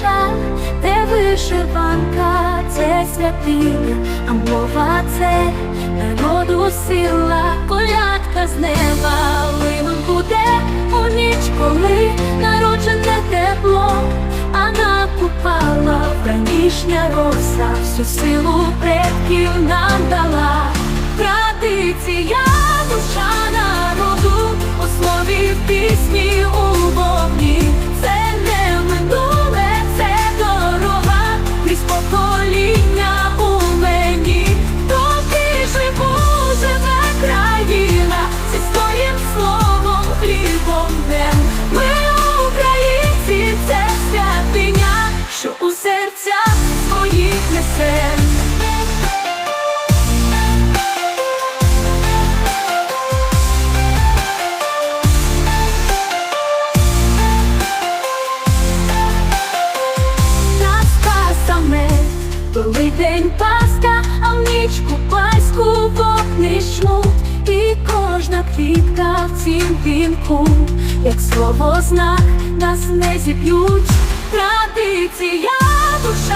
душа, де вишиванка, це святиня, а мова це народу сила, колядка з неба лимон буде у ніч, коли народжене тепло, а накупала вранішня роса всю силу пред. Великдень паска, а в ніч купальську вогнищну І кожна квітка в цім вінку, як слово знак нас не зіп'ють Традиція душа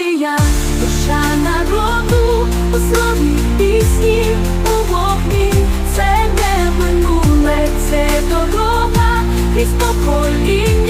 Традиція, душа народу, у слові пісні, у вогні, це не минуле, це дорога, крізь покоління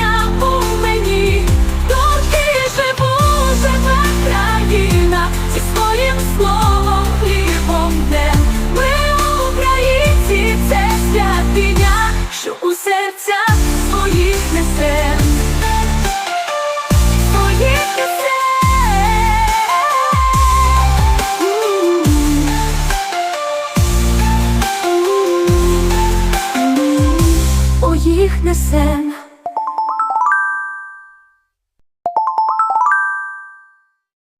У їх несем.